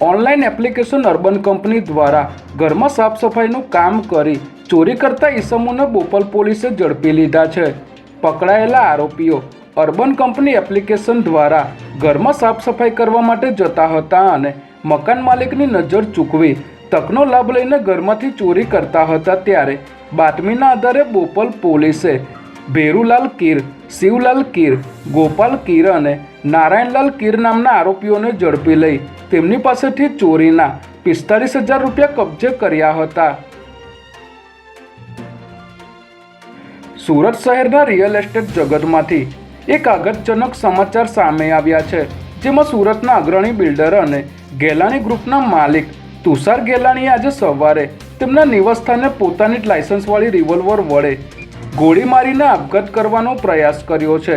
Online application urban company દ્વારા ઘરમાં સાફ સફાઈનું કામ કરી ચોરી કરતા ઈસમોને બોપલ પોલીસે ઝડપી લીધા છે. પકડાયેલા આરોપીઓ અર્બન કંપની એપ્લિકેશન દ્વારા ઘરમાં સાફ સફાઈ કરવા માટે જતા હતા અને મકાન માલિકની નજર ચૂકવી તકનો લાભ લઈને ઘરમાંથી ચોરી કરતા હતા ત્યારે બાતમીના આધારે બોપલ પોલીસે ભેરુલાલ કીર, શિવલાલ કીર, ગોપાલ કીર અને નારાયણલાલ કીર નામના આરોપીઓને ઝડપી લઈ તેમની પાસેથી ચોરીના પિસ્તાલીસ હજાર રૂપિયા કબજે કર્યા હતા. સુરત શહેરના રિયલ એસ્ટેટ જગતમાંથી એક આઘતજનક સમાચાર સામે આવ્યા છે, જેમાં સુરતના અગ્રણી બિલ્ડર અને ગેલાણી ગ્રુપના માલિક તુષાર ગેલાણીએ આજે સવારે તેમના નિવાસસ્થાને પોતાની જ લાયસન્સવાળી રિવોલ્વર વડે ગોળી મારીને આપઘાત કરવાનો પ્રયાસ કર્યો છે.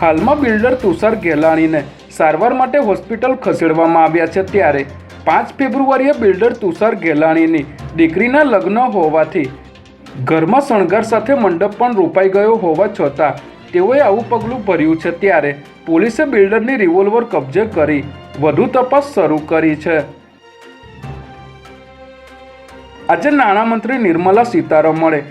હાલમાં બિલ્ડર તુષાર ગેલાણીને સારવાર માટે હોસ્પિટલ ખસેડવામાં આવ્યા છે ત્યારે પાંચ ફેબ્રુઆરીએ બિલ્ડર તુષાર ગેલાણીની દીકરીના લગ્ન હોવાથી ઘરમાં શણગાર સાથે મંડપ પણ રોપાઈ ગયો હોવા છતાં તેઓએ આવું પગલું ભર્યું છે ત્યારે પોલીસે બિલ્ડરની રિવોલ્વર કબજે કરી વધુ તપાસ શરૂ કરી છે. આજે નાણામંત્રી નિર્મલા સીતારમણે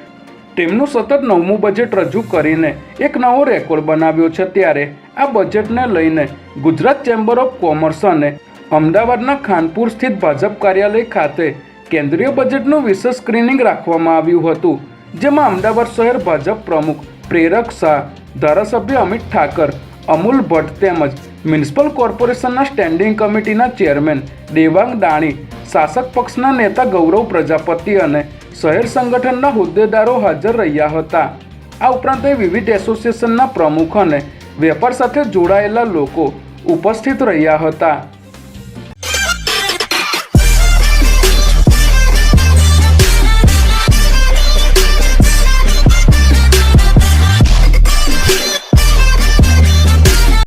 તેમનું સતત નવમું બજેટ રજૂ કરીને એક નવો રેકોર્ડ બનાવ્યો છે ત્યારે આ બજેટને લઈને ગુજરાત ચેમ્બર ઓફ કોમર્સ અને અમદાવાદના ખાનપુર સ્થિત ભાજપ કાર્યાલય ખાતે કેન્દ્રીય બજેટનું વિશેષ સ્ક્રીનિંગ રાખવામાં આવ્યું હતું, જેમાં અમદાવાદ શહેર ભાજપ પ્રમુખ પ્રેરક શાહ, ધારાસભ્ય અમિત ઠાકર, અમૂલ ભટ્ટ તેમજ મ્યુનિસિપલ કોર્પોરેશનના સ્ટેન્ડિંગ કમિટીના ચેરમેન દેવાંગ દાણી શાસક પક્ષના નેતા ગૌરવ પ્રજાપતિ અને શહેર સંગઠનના હોદ્દેદારો હાજર રહ્યા હતા. આ ઉપરાંત વિવિધ એસોસિએશનના પ્રમુખ અને વેપાર સાથે જોડાયેલા લોકો ઉપસ્થિત રહ્યા હતા.